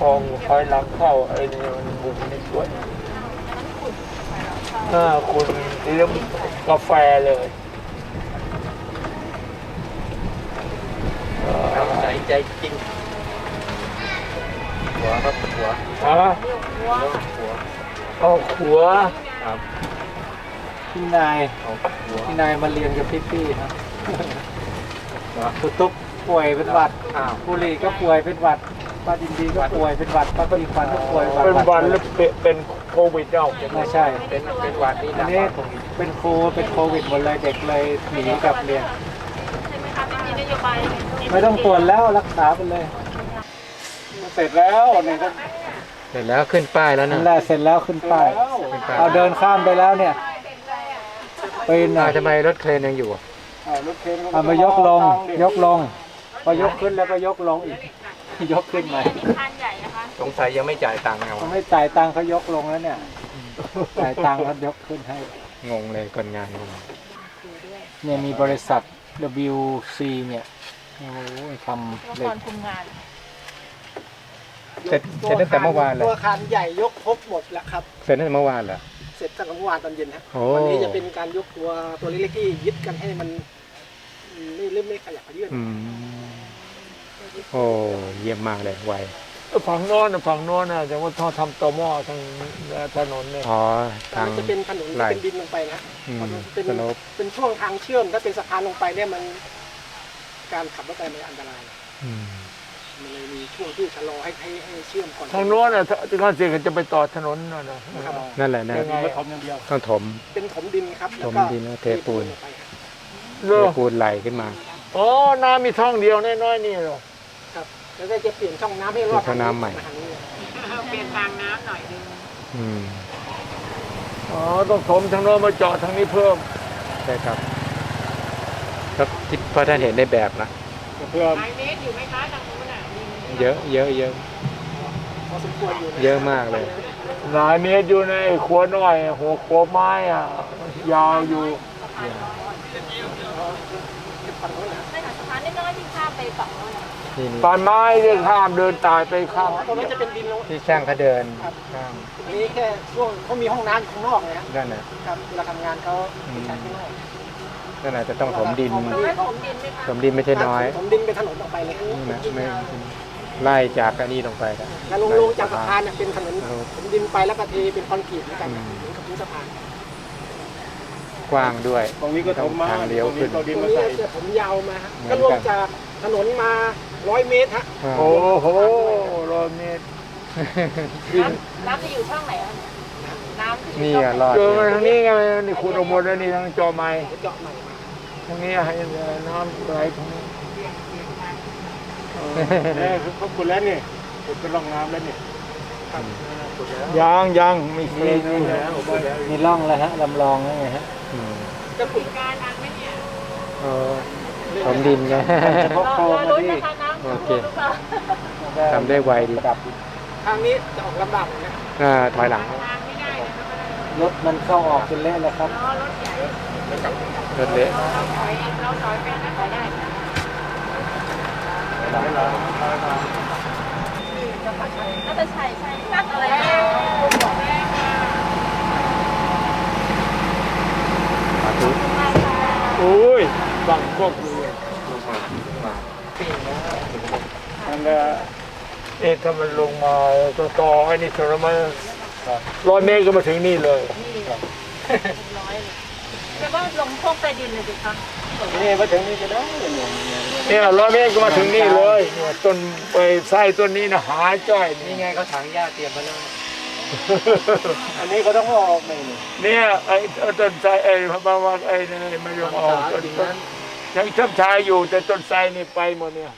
คลองคอยหลังเข้าไอ้นี่มันบุกนี่สวยอ่าคุณเลี้ยงกาแฟเลยอ่าใจใจจริง หัวครับหัวฮะหัวหัวเอาขัวครับพี่นายเอาหัวพี่นายมาเรียนกับพี่พี่ๆครับคุณตุ๊กป่วยเป็นหวัดอ้าวบุรีก็ป่วยเป็นหวัด ป้าดินดีก็ป่วยเป็นหวัดป้าปีควันก็ป่วยหวัดเป็นวันหหรือเป็นเป็นโควิดเอ้าไม่ใช่ เป็นเป็นหวัดนี่อันะนนี้เป็นครูเป็นโควิดหมดเลยเด็กเลยหนีกลับเรียนใช่ไหมคะไม่มีนโยบายไม่ต้องตรวจแล้วรักษาไปเลย เสร็จแล้วเนี่ยก็เสร็จแล้วขึ้นป้ายแล้วนั่นะนแหละเสร็จแล้วขึ้นป้ายเอาเดินข้ามไปแล้วเนี่ยปีนหน่อ่าอยทำไมรถเครนยังอยู่อะเอามายกลงยกลงพอยกขึ้นแล้วก็ยกลงอีก ยกขึ้นมาคันใหญ่นะคะสงสัยยังไม่จ่ายตังค์เอาเขาไม่จ่ายตังค์เขายกลงแล้วเนี่ยจ่ายตังค์เขายกขึ้นให้ งงเลยคนงานงงเนี่ยมีบริษัท WC เนี่ยโอ้ยทำละเหล็คกรคุมงานเสร็จเสร็จตั้งแต่เมื่อวานเลยตัวอาคารใหญ่ยกครบหมดแล้วครับ เสร็จตั้งแต่เมื่อวานเหรอ เสร็จตั้งแต่เมื่อวานตอนเย็นครับโอ้ วันี้จะเป็นการยกตัวตัวเล็กๆที่ยึดกันให้มันไม่เริ่มไม่ขยับขยื่นอืม โอ้เยี่ยมมากเลยไวฝั่งโน้นน่ะฝั่งโน้นน่ะแต่ว่าเขาทำต่อหม้อทางถนนเนี่ยอ๋อแต่ทาง มันจะเป็นถนนที่ไหล่เป็นดินลงไปนะอืมเป็นสโลปเป็นช่วงทางเชื่อมถ้าเป็นสะพานลงไปเนี่ยมัน การขับรถไปมันอันตราย อืมมันเลยมีช่วงที่ชะลอให้ให้ให้เชื่อมก่อนทางโน้นน่ะที่เขาเสียจะไปต่อถนนน่ะนะ ครับนั่นแหละนะยังไงทำอย่างเดียวต้องถม เป็นถมดินครับแล้วถมก็ดินแล้วเทปูน ลงไปครับเลเทอปูนไหลขึ้นมา อ๋อน้ำมีท่องเดียวน้อยๆนี่เหรอ ครับแล้วก็จะเปลี่ยนช่องน้ำให้รอดเปลี่ยนช่องน้ำใหม่ทางนี้เปลี่ยนทางน้ำหน่อยนึงอืมอ๋อต้องถมทางโน้นมาเจาะทางนี้เพิ่มใช่ครับครับที่พระท่านเห็นในแบบนะเพิ่มหลายเมตรอยู่ไหมคะทางนู้นอะดินเยอะเยอะเยอะ พอสมควรอยู่นเยอะมากเลย หลายเมตรอยู่ในขวน้อยหัวขวไม้อะยาวอยู่ใช่ค่ะสะพานน้อยๆที่ข้ามไปฝั่งโน้น น่ะนี่นี่ปานไม้เดินข้ามเดินตายไปข้ามตรงนั้นจะเป็นดินลงที่ช่างเขาเดินข้ามอันนี้แค่ช่วงเขามีห้องน้ำอยู่ข้างนอกนะฮะนั่นน่ะครับเวลาทำงานเขาไปใช้ข้างนอกนั่นน่ะจะต้องถมดินต้องให้ผมดินไหมคะถมดินไม่ใช่น้อยผมดินเป็นถนนออกไปเลยครับนี่นะไม่ไล่จากอันนี้ลงไปนะแล้วลงลงจากสะพานเนี่ยเป็นถนนครับผมดินไปแล้วก็เทเป็นคอนกรีตเหมือนกันอืมเหมือนกับพื้นสะพานกว้างด้วยตรงนี้ก็ถมมาทางเลี้ยวขึ้นตรงตนี้รงมานี้ใส่จะผมยาวมาฮะเหมือนกันก็รวมจากถนนมา ร้อยเมตรฮะอ่าโอ้โหร้อยเมตร น้ำน้ำจะอยู่ช่องไหนคะน้ำจะอยู่นี่ช่องอะไหนรอดเจอเลมายทางนี้ไงนี่คุณเอาหมดแล้วนี่ทางจอไม้เจาะใหม่มาทางนี้ให้น้ำไหลทางนี้เนี่ยคือเขาขุดแล้วนี่ขุดเป็นร่องน้ำแล้วนี่ยังยังไม่เคยนี่นี่แล้แล้ววมีร่องแล้วฮะลำลองแล้วไงฮะอืมจะขุดการทางไหมเนี่ยเออถมดินไงเฉพาะรอโครงรอมาลุ้นที่นะคะน้ำ โอเคหรือเปล่าทำได้ไวดีดับทางนี้จะออกลำบากหน่อยนะอ่าถอยหลังทางไม่ได้นะคะรถมันเข้าออกจนเละแล้วครับรอรถใหญ่รถเละเราถอยเราถอยไปนะถอยได้ค่ะน่าจะใช่ใช่นัดอะไรแม่บอกแม่ค่ะสาธุมาค่ะโอ้ยบังพวกเลย นั่นแหละเอ๊ะถ้ามันลงมาต่อต่อไอ้นี่ถนนมาร้อยเมตรก็มาถึงนี่เลยร้อยเลยแต่ว่าลงพวกใต้ดินเลยสิคะนี่มาถึงนี่ก็ได้เนี่ยเนี่ยร้อยเมตรก็มาถึงนี่เลยเนี่ยต้นไปไส้ต้นนี้นะหาจ้อยนี่นี่ไงเขาถังหญ้าเตรียมมาแล้วอันนี้เขาต้องเอาออกไปนี่เนี่ยไอ้ต้นไส้ไอ้พระบาวาไอ้นี่มันยังออกต้นต้น ยังชอบชายอยู่แต่ต้นไส้นี่ไปหมดเนี่ย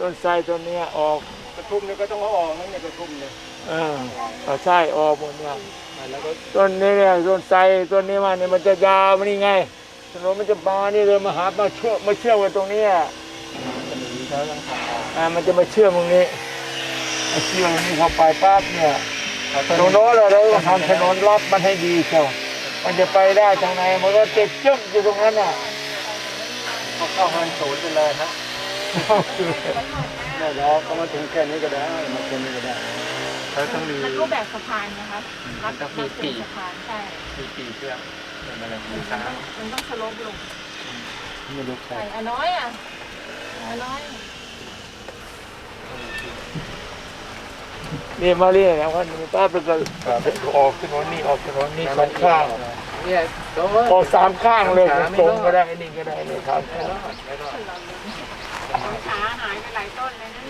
ต้นไส้ต้นเนี้ยออกกระทุ่มเนี่ยก็ต้องเอาออกนั่นเนี่ยกระทุ่มเนี่ยเออเอาใช่ออกหมดเนี่ยแล้วก็ต้นนี้เนี่ยต้นไทรต้นนี้มาเนี่ยมันจะยาวมันนี่ไงถนนมันจะมานี่เลยมาหามาเชื่อมมาเชื่อมกันตรงเนี้ยอ่ามันจะมาเชื่อมตรงนี้มาเชื่อมตรงนี้เข้าไปปั๊บเนี่ยตรงโน้นเราเราต้องทำถนนรอบมันให้ดีเชียวมันจะไปได้ทางไหนมันก็ติดจึ๊กอยู่ตรงนั้นน่ะ เขาเข้ามันศูนย์ไปเลยฮะไปหมดนะได้หรอกก็มาถึงแค่นี้ก็ได้มาแค่นี้ก็ได้เขาต้องมีมันรูปแบบสะพานนะครับรัดต้องมีรัดเป็นปีกสะพานใช่มีปีเพื่อเป็นอะไรมีมันช้างมันต้องสโลปลงไม่รู้ใครใส่อะน้อยอะอะน้อยนี่มาเรียกนะว่ามีป้าเป็นก็ออกถนนนี่ออกถนนนี่สองข้าง เนี่ยโดนออกสามข้างเลยสามไม่ตรงรอดก็ได้นี่ก็ได้นี่ครับขาหายไปหลายต้นเลยนะ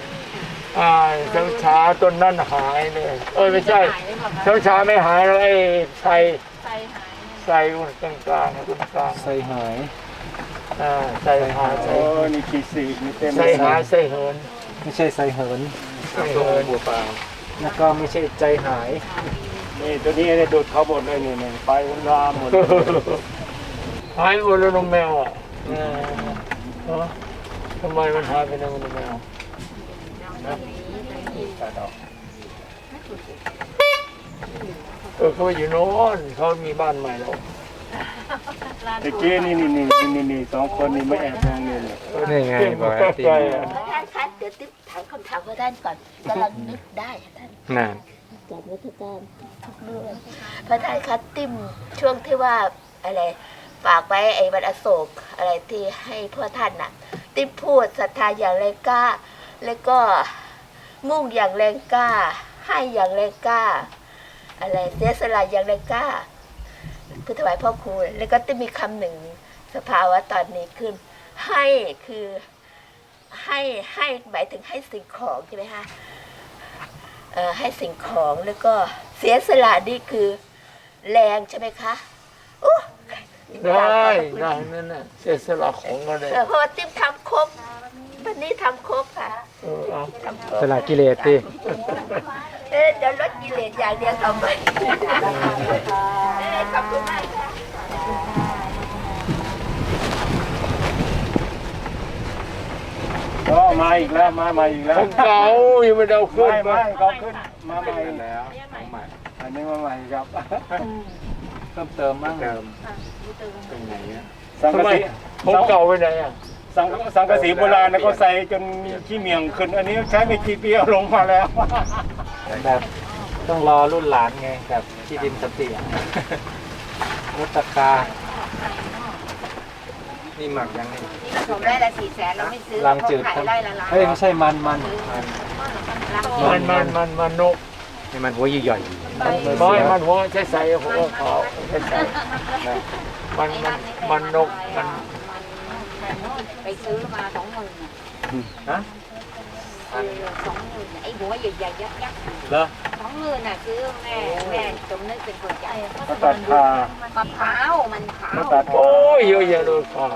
อ่าช้างช้าต้นนั่นหายเลย เอ้ยไม่ใช่หายเลยบอกช้างช้าไม่หายแล้วไอ้ไทรใส่หายเนี่ยใส่กลางกลางๆตรงกลางใส่หายอ่าใส่หายใส่โอ้นี่ขีดสี่นี่เต็มใส่หายใส่เหิน ไม่ใช่ใส่เหินใส่เหินบัวปลาแล้วก็ไม่ใช่ใจหาย นี่ตัวนี้เนี่ยดูดเขาหมดเลยนี่นี่ไปลามหมดเลยหายหมดแล้วนมแมวอะเออเออทำไมมันหายไปแล้วนมแมวเออเขาไปอยู่โน่นเขามีบ้านใหม่แล้ว ตะกี้นี่นี่นี่นี่นี่สองคนนี่ไม่แอบมองเลยเนี่ยนี่ไงบอกใกว่าตีล้ๆอะท่านคะเดี๋ยวติ๊บถามคำถามกับท่านก่อนกำลังนึกได้ค่ะท่าน นั่น จากรัชการทุกเรื่องพระท่านคะติ้มช่วงที่ว่าอะไรฝากไว้ไอ้วันอโศกอะไรที่ให้พ่อท่านน่ะ ติมพูดศรัทธาอย่างแรงกล้า แล้วก็มุ่งอย่างแรงกล้า ให้อย่างแรงกล้า อะไรเสียสละอย่างแรงกล้าเพื่อถวายพ่อครูแล้วก็ติมมีคำหนึ่งสภาวะตอนนี้ขึ้น ให้คือให้ให้หมายถึงให้สิ่งของใช่ไหมคะ ให้สิ่งของแล้วก็เสียสละนี่คือแรงใช่ไหมคะอู้ได้ได้นั่นน่ะเสียสละของก็ได้เออเพราะว่าติ๊มทำครบวันนี้ทำครบค่ะเออเอาทำครบสละกิเลสดิเออเดี๋ยวลดกิเลสอย่างเดียวต่อไปเออขอบคุณมากค่ะ มาอีกแล้วมาใหม่อีกแล้วของเก่ายังไม่ได้เอาขึ้นไม่มาไม่เขาขึ้นมาใหม่แล้วของใหม่อันนี้มาใหม่ครับเพิ่มเติมบ้างเติมตรงไหนอะสังทำกะไมสีของเก่าไปไหนอะสังสังกะสีโบราณนะก็ใส่จนมีขี้เมียงขึ้น อันนี้ใช้ไม่กี่ปีเอาลงมาแล้วแบบต้องรอรุ่นหลานไงแบบที่ดินสติมุตกา นี่หมักยังไงผมได้ละสี่แสนเราไม่ซื้อลังจืดขายไร่ละล้านเฮ้ยไม่ใช่มันมันมันมันมันมันนกนี่มันหัวใหญ่ไม่มันหัวใช้ใส่หัวขาวใช้ใส่มันมันมันนกมันไปซื้อมาสองหมื่นฮะสองหมื่นไอ้หัวใหญ่ๆยักษ์ยักษ์เหรอ มือน่ะคือแม่แม่จมนึกเป็นคนใจมาตัดขามะพร้าวมันขาวโอ้ยเยอะแยะเลยขา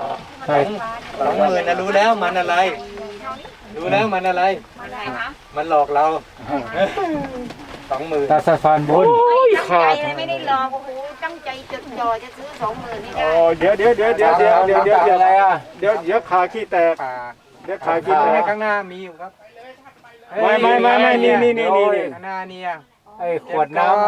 ใช่สองมื่นะรู้แล้วมันอะไร รู้แล้วมันอะไร มันอะไรคะมันหลอกเราสองมือตาสะฟานบุญตั้งใจเลยไม่ได้รอโอ้โหตั้งใจจดจ่อจะซื้อสองมือนี่ได้เดี๋ยวเดี๋ยวเดี๋ยวเดี๋ยวเดี๋ยวเดี๋ยวเดี๋ยวอะไรอะเดี๋ยวเดี๋ยวขาขี้แตกเดี๋ยวขาขี้แตกข้างหน้ามีอยู่ครับ ไม่ไม่ไม่ไม่นี่นี่นี่นี่นี่ข้างหน้าเนี่ยไอ้ขวดน้ำ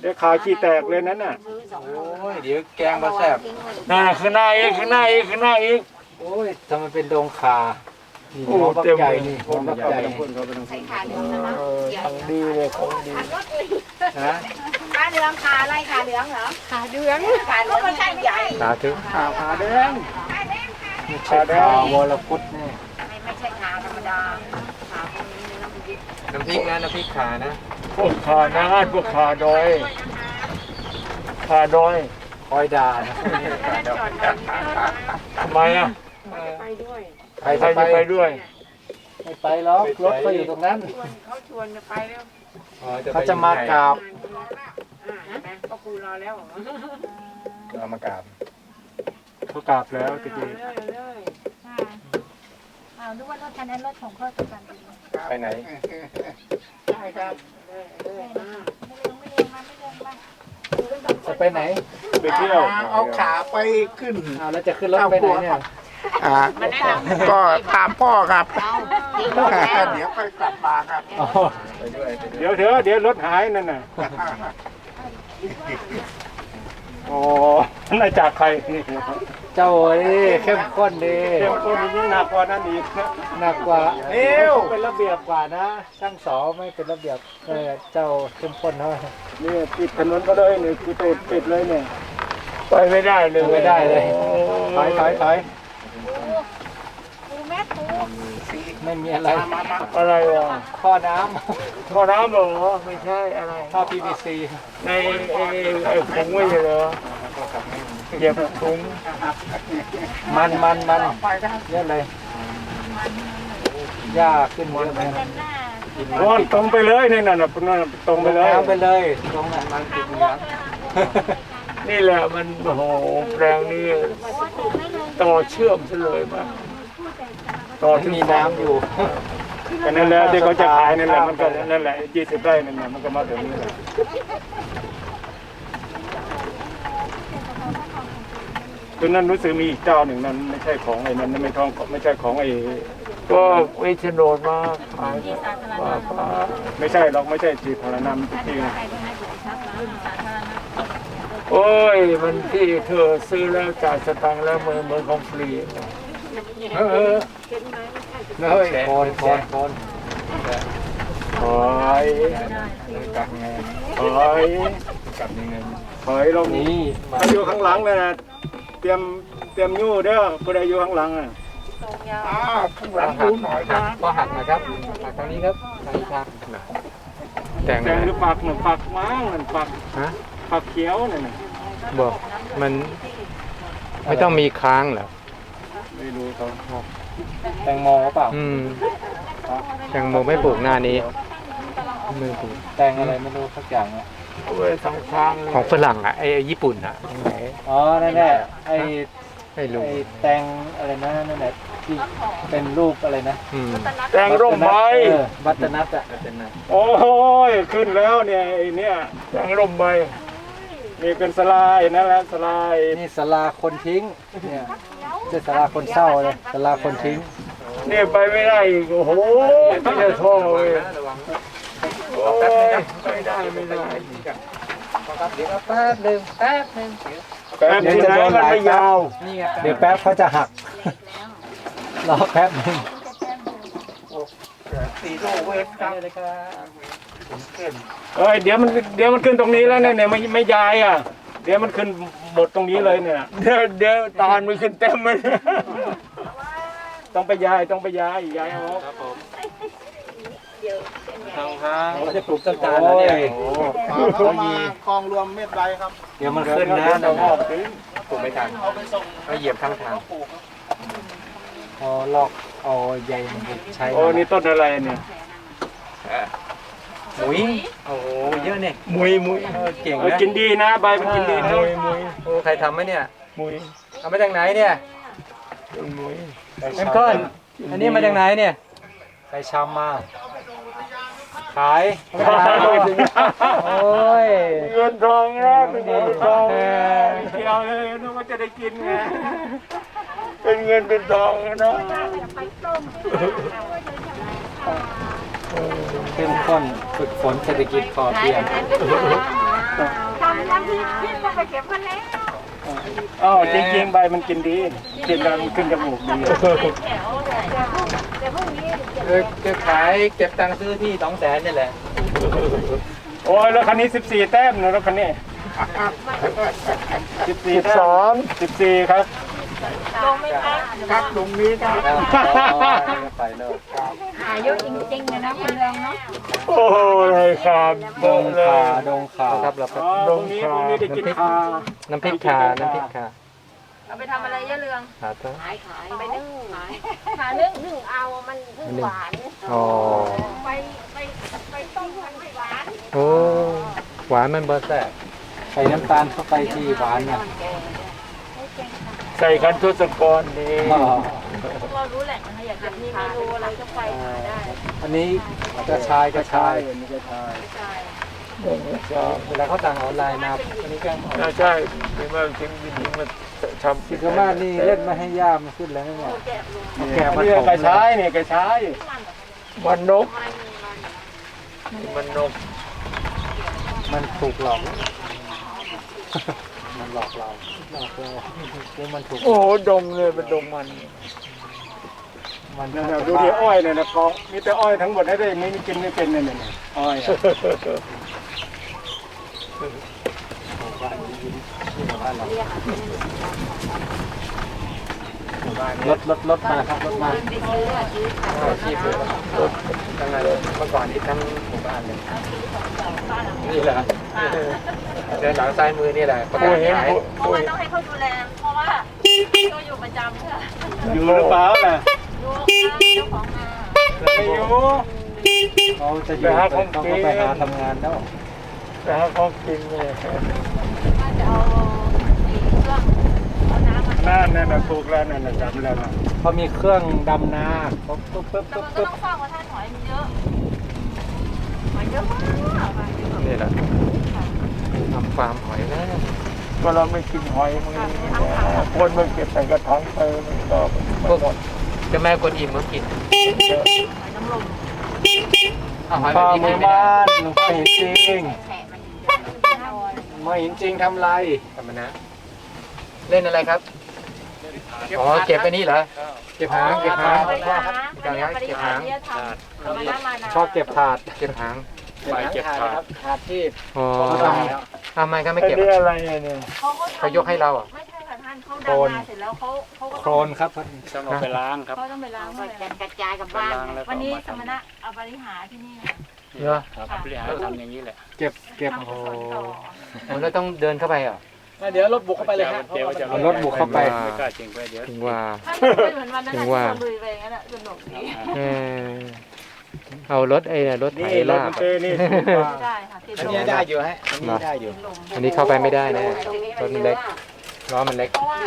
เดี๋ยวขาขี้แตกเลยนั้นน่ะซื้อสองหโอ้มื่นยเดี๋ยวแกงมาแซ่บทิ้งไว้น่าข้างหน้าอีกข้างหน้าอีกข้างหน้าอีกโอ้ยทำไมเป็นดงคานี่โอ้หัวบักเต็มใหญ่เลยนี่หัวบักใหญ่ใส่ขาเหลืองนะเออของดีเลยของดีฮะขาเหลืองขาอะไรขาเหลืองเหรอขาเหลืองขาเหลืองไม่ใช่ใหญ่สาธุขาขาแดงไม่ใช่ขาวรพุทธนี่ ดาขาพวกนี้เนื้อมันยึดน้ำพริกนะน้ำพริกขานะพวกขานาพวกขาดอยขาดอยคอยด่านะทำไมอะไปด้วยใคใครรจะจะไปไปด้วยไม่ไปหรอกรถเขาอยู่ตรงนั้น ชวนเขาชวนจะไปแล้วอ๋อไปเขาจะมากราบอ่าเห็นไหมก็คุยรอแล้วเหรอ เอามากราบเขากราบแล้วตะกี้เลยเลย อ้าวนึกว่ารถคันนั้นรถของพ่อประกันไปไหน ใช่ครับเลยเลยมาจะไปไหนไปเที่ยวเอาขาไปขึ้นอ้าวแล้วจะขึ้นรถไปไหนเนี่ยอ่ามาแนะนำก็ตามพ่อครับเอาทิ้งรถแล้วเดี๋ยวไปกลับมาครับอ๋อไปด้วยไปด้วยเดี๋ยวเดี๋ยวเดี๋ยวรถหายนั่นน่ะโอ้น่าจากใครนี่ เจ้าเอ้ยเข้มข้นดีเดี๋ยวคนนี้หนักกว่านั้นอีกนะหนักกว่าเร็วเป็นระเบียบกว่านะช่างสอไม่เป็นระเบียบเออเจ้าเข้มข้นเท่านี่ปิดถนนก็เลยนี่คือตูดปิดเลยเนี่ยไปไม่ได้เลยไม่ได้เลยถอยถอยถอยปูแม่ปูไม่มีอะไรอะไรวะข้อน้ท่อน้ำเหรอไม่ใช่อะไรำท่อ PVC ในไอ้ไอ้ถุงไม่ใช่เหรอ เหยียบถุงมันมันมันเยอะเลยหญ้าขึ้นเยอะไหมโน่นตรงไปเลยนี่น่ะน่ะนั่นน่ะตรงไปเลยน้ำไปเลยตรงนั้นมันติดน้นี่แหละมันโอ้โหแปลงนี้ต่อเชื่อมซะเลยมาต่อำถึงมีน้ำอยู่ก็นั่นแหละที่เขาจะขายนั่นแหละมันก็นั่นแหละยี่สิบไร่นั่นแหละมันก็มาถึงนี่แหละ คือนั่นรู้สึกมีอีกเจ้าหนึ่งนั้นไม่ใช่ของไอ้นั้นไม่ท้องไม่ใช่ของไอ้ก็วิชโนดมาขายมามาไม่ใช่หรอกไม่ใช่จีพารนามจริงโอ้ยมันที่เธอซื้อแล้วจ่ายสตังค์แล้วเหมือนเหมือนของฟรีเออเออเฮ้ยโคนโคนโคนถอยถอยถอยลงนี่มาถ้าอยู่ข้างหลังนะ เตรียมเตรียมยู่เด้อผู้ใดอยู่ข้างหลังอะอ้าวข้างหลังดูหน่อยนะก็หักนะครับหักทางนี้ครับทางนี้ครับแต่งแดงหรือปักหนึ่งปักม้างนั่นปักฮะปักเขียวนั่นน่ะบอกมันไม่ต้องมีค้างเหรอไม่รู้เขาแตงโมเปล่าอืมแตงโมไม่ปลูกหน้านี้ไม่ปลูกแตงอะไรไม่รู้สักอย่างอะ เอาไว้สองข้างเลยของฝรั่งอะไอ้ไอ้ญี่ปุ่นอะไหนอ๋อนั่นแหละไอ้ไม่รู้ไอ้แตงอะไรนะนั่นแหละที่เป็นรูปอะไรนะอืมแตงร่มไม้เออบัตเตอร์นัทอะบัตเตอร์นัทโอ้ยขึ้นแล้วเนี่ยไอ้เนี่ยแตงร่มใบนี่เป็นสลายนั่นแหละสลายนี่สลาคนทิ้งเนี่ยจะสลาคนเศร้าเลยสลาคนทิ้งนี่ไปไม่ได้อีกโอ้โหไม่ได้ท่องเลย โอ้ยไม่ได้ไม่ได้แป๊บหนึ่งแป๊บหนึ่งแป๊บที่ไหนมันไม่ยาวเดี๋ยวแป๊บเขาจะหักรอแป๊บหนึ่งสีโลเวทครับเอ้ยเดี๋ยวมันเดี๋ยวมันขึ้นตรงนี้แล้วเนี่ยเนี่ยไม่ไม่ยายอะ เดี๋ยวมันขึ้นหมดตรงนี้เลยเนี่ยเดี๋ยวเดี๋ยวตอนมันขึ้นเต็มเลยต้องไปยายต้องไปยายยายเอา เขาจะปลูกต้นตาลแล้วเนี่ยเขามากองรวมเม็ดไรครับ เดี๋ยวมันขึ้นนะเราเดี๋ยวออกถึงปลูกไม่ทันก็เหยียบข้างทางพอลอกเอาใยมันไปใช้โอ้นี่ต้นอะไรเนี่ยหมุยโอ้โหเยอะเนี่ยมุยมุยเออเก่งเออนะกินดีนะใบมันกินดีนะมุยมุยโอ้ใครทำไหมเนี่ยมุยเอามาจากไหนเนี่ยมุยแอมเกิลอันนี้มาจากไหนเนี่ยไปชำมา ขายไม่ขายโอ้ยเงินทองนะเป็นเงินทองเอเกี่ยวเลยนึกว่าจะได้กินไงเป็นเงินเป็นทองนะเข้มข้นฝึกฝนเศรษฐกิจพอเพียงทำน้ำพริกพี่ก็ไปเก็บมาแล้วอ๋อจริงๆใบมันกินดีกินแล้วมันขึ้นจมูกดี แถวเลยเดี๋ยวพรุ่งนี้เออจะขายเก็บตังค์ซื้อที่สองแสนนี่แหละ โอ้ยแล้วคันนี้ 14 แต้มนะรถคันนี้ 14สิบแต้สาม14 ครับ ลงไม่ทันครับตรงนี้ครับไปเลยอายุจริงๆนะนะคุณเรืองเนาะโอ้ยขาดดเบิ่งเลขายดงขาครับเราอ๋อตรงนี้ตรงนี้ได้กินคาน้ำพริกคาน้ำพริกคา เอาไปทำอะไรยะเรืองหาตัวขายขายไปนึ่งขายขายนึ่งนึ่งเอามันนึ่งหวานอ๋อไปไปไปต้มมันไม่หวานโอ้หวานมันเบอร์แซ่บใส่น้ำตาลเข้าไปที่หวานเนี่ยใส่กันทศกรนี่อ๋อเรารู้แหละนะคะอยากจะมีเมนูอะไรก็ไปขายได้ อันนี้กระชายกระชายใช่เวลาเขาต่างออนไลน์มาอันนี้ก็น่าใช่ไม่ว่าจริงจริงมัน ทำสิกามานี่เล่นมาให้ย่ามันขึ้นแล้วเนี่ยเอาแกะมานี่ถมกระชายนี่กระชายมันนก มันนก มันถูกหลอกมหลอกเราหลอกเราคือมันถูกโอ้โหดงเลยเป็นดงมัน มันนั่นน่ะดูดิอ้อยเนี่ยนะกองมีแต่อ้อยทั้งหมดให้ได้อย่างนี้นี่กินไม่เป็นเนี่ยเนี่ยอ้อยอะ รถรถรถมาครับรถมาที่ซื้อทั้งนั้นเมื่อก่อนที่ทั้งหมู่บ้านเลยนี่แหละเดินหลังซ้ายมือนี่แหละประกาศขายเพราะว่าต้องให้เขาดูแลเพราะว่าเขาอยู่ประจำค่ะอยู่หรือเปล่าล่ะดูค่ะเจ้าของนาไม่อยู่เขาจะอยู่เขาก็ไปหาทำงานแล้วแต่ถ้าเขากินเนี่ยว่าจะเอา น้ำมานั่นนั่นนะถูกแล้วนั่นนะจำแล้วนะเขามีเครื่องดำนาปุ๊บปุ๊บปุ๊บแต่ปุ๊บมันก็ปุ๊บต้องสร้างว่าท่านหอยมันเยอะหอยเยอะมากค่ะเยอะมากนี่แหละทำฟาร์มหอยนะก็เราไม่กินหอยมันคนมันเก็บใส่กระถางไปมันก็ไม่หมดเจะแม่กวนอิมเขากินหอยน้ำลมเอาหอยแบป้าบนี้หมู่ไม่ได้บ้านหลวงพ่อเห็นจริง แฉะมันไม่เห็นจริงทำไรธรรมนะ เล่นอะไรครับอ๋อเก็บไปนี่เหรอเก็บหางเก็บหางไปหาเก็บหางเก็บหางที่จะทำเอามาหน้ามานะชอบเก็บถาดเก็บหางไปเก็บถาดถาดที่อ๋อเขาทำแล้วทำไมก็ไม่ไอ้เก็บนี่อะไรเนี่ยเขาก็ทำเขายกให้เราอะไม่ใช่ค่ะท่านเขาดำนาเสร็จแล้วเขาเขาก็โครต้องนครับต้องเอาไปล้างครับเขาต้องไปล้างด้วยกระจายกับบ้านวันนี้สมณะเอาบริหารที่นี่เหรอครับบริหารทำอย่างนี้เก็บเก็บทำสวนต่ออ๋อแล้วต้องเดินเข้าไปเหรอ เดี๋ยวรถบุกเข้าไปเลยฮะเอารถบุกเข้าไปไม่กล้าจริงไปเดี๋ยวถึงว่าถ้ามันเป็นเหมือนวันนั้นถึน่ะงว่าที่เราลุยไปอย่างนั้นน่ะสนุกดีเออเอารถไอ้น่ะรถไถนี่รถลามับนเตนี่ถูกกว่าไม่ได้ค่ะติดอันลนี้มได้อยู่ฮะอันนี้ได้อยู่ อันนี้เข้าไปไม่ได้แน่รถมันเล็กล้อมันเล็กเพราะว่า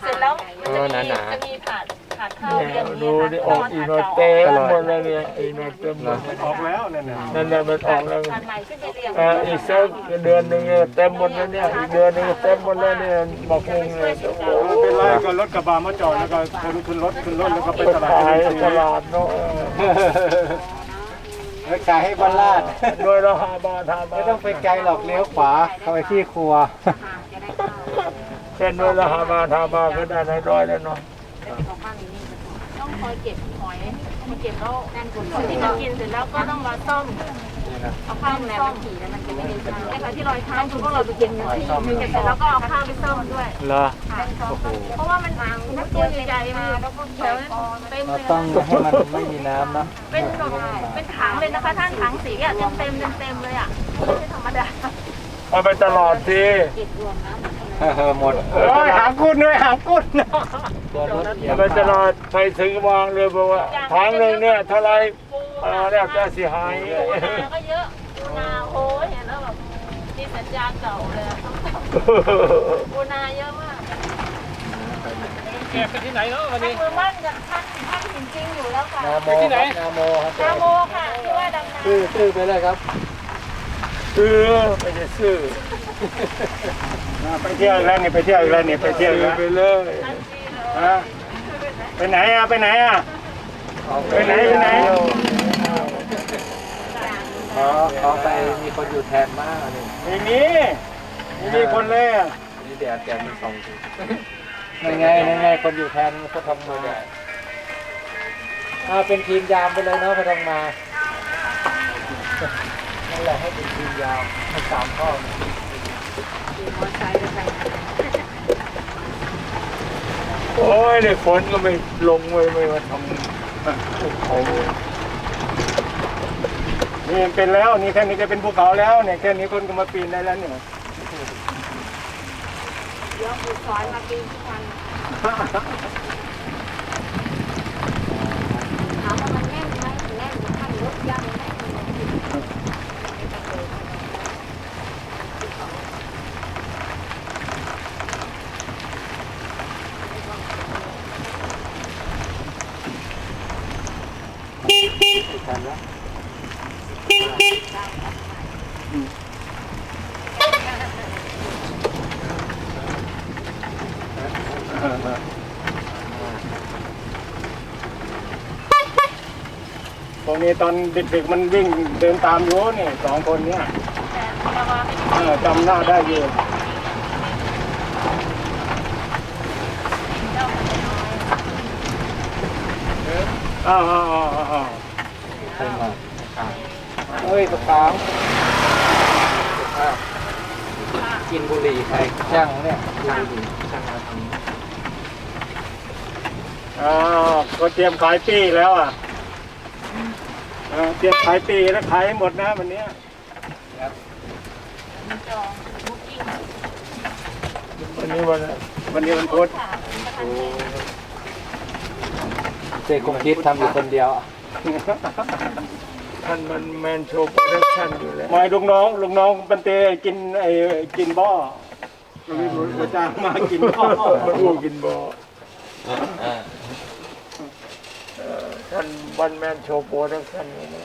เสร็จแล้วมันจะเออมีหนาๆจะมีถาด ถาดข้าวเรียงดูนี้ดิออกอีโนเต็มหมดเลยเนี่ยอีโนเต็มหมดออกแล้วนั่นน่ะนั่นแหละมันออกแล้วถาดใหม่ขึ้นไปเรียงอ่าอีกสักเดือนหนึ่งเนี่ยเต็มหมดแล้วเนี่ยอีกเดือนหนึ่งเต็มหมดแล้วเนี่ยบอกงงเลยโอ้เป็นไรก็รถกระบะมาจอดแล้วก็คนขึ้นรถขึ้นรถแล้วก็ไปตลาดขายกันตลาดเนาะแล้วขายให้บ้านลาดโดยราคาบาทาไม่ต้องไปไกลหรอกเลี้ยวขวาเข้าไปที่ครัวเช่นโดยราคาบาทามาก็ได้ร้อยแล้วเนาะ คอยเก็บหอยมาเก็บแล้วคนที่มากินเสร็จแล้วก็ต้องมาซ่อมเอาข้าวมาซ่อมแล้วมันจะไม่ได้ไอ้ค่ะที่ลอยเท้าคือพวกเราไปเก็บเก็บเสร็จแล้วก็เอาข้าวไปซ่อมด้วยเหรอเพราะว่ามันมันตัวใหญ่ๆมาแถวนั้นเต็มเราเลยต้องให้มันไม่มีน้ำนะเป็นแบบเป็นถังเลยนะคะท่านถังสีอะเต็มเต็มเต็มเต็มเลยอะไม่ใช่ธรรมดาเอาไปตลอดทีเออ หมดโอ้ยหางกุ้นด้วยหางกุ้นตัวรถเหยียเอาบไปตลอดไปถึงวางเลยบอกว่าทางหนึ่งเนี่ยเท่าไรเออเนี่ยจะเสียหายปูนาก็เยอะปูนาโอ้ยเห็นแล้วแบบนี่สัญญาเก่าเลยอะปูนาเยอะมากเก็บไปที่ไหนเนาะวันท่านนี้มือมั่นกับท่านท่านจริงๆอยู่แล้วค่ะนาโมครับนาโมครับนาโมค่ะที่ว่าดำน้ตื้อตื้อไปเลยครับซื้อไม่ใช่ซื้อ ไปเที่ยวอีกแล้วนี่ไปเที่ยวอีกแล้วนี่ไปเที่ยวอีกซื้อแล้วไปเลยำท่านที่เลยฮะไปไหนอะไปไหนอะไปไหนไปไหนขอขอไปมีคนอยู่แทนมากนี่ไม่มีไม่มีคนเลยอะนี่แดดแดดมันส่องถึงยังไงยังไงคนอยู่แทนเขาทำมาเอาเป็นทีมยามไปเลยเนาะพอทำมานั่นแหละให้เป็นทีมยามให้สามข้อ โอ้ยเนี่ยฝนก็ไม่ลงเลยไม่มาทำโอ้โหนี่เป็นแล้วนี่แค่นี้ก็เป็นภูเขาแล้วเนี่ยแค่นี้คนก็มาปีนได้แล้วเนี่ยเดี๋ยวปูซอยมาปีนทุกวัน ตรงนี้ตอนเด็กๆมันวิ่งเดินตามอยู่นี่สองคนเนี่ยจำหน้าได้อยู่อ้าวอ้าวอ้าว อ้าวเคยมาเฮ้ยตะขางกินบุหรี่ใครช่างเนี่ยกินบุหรี่ช่างมาทำอ้าวก็เตรียมขายปีแล้วอะอ่าเตรียมขายปีแล้วขายให้หมดนะวันเนี้ยวันนี้วันวันนี้วันพุธเจคงคิดทำอยู่คนเดียว ท่านมันแมนโชว์โปรดักชั่นอยู่แล้วหมายลูกน้องลูกน้องบันเตกินไอ้กินบ่อเราจ้างมากินบ่อมันอู้กินบ่ท่านวันแมนโชว์โปรดักชั่นอยู่แล้ว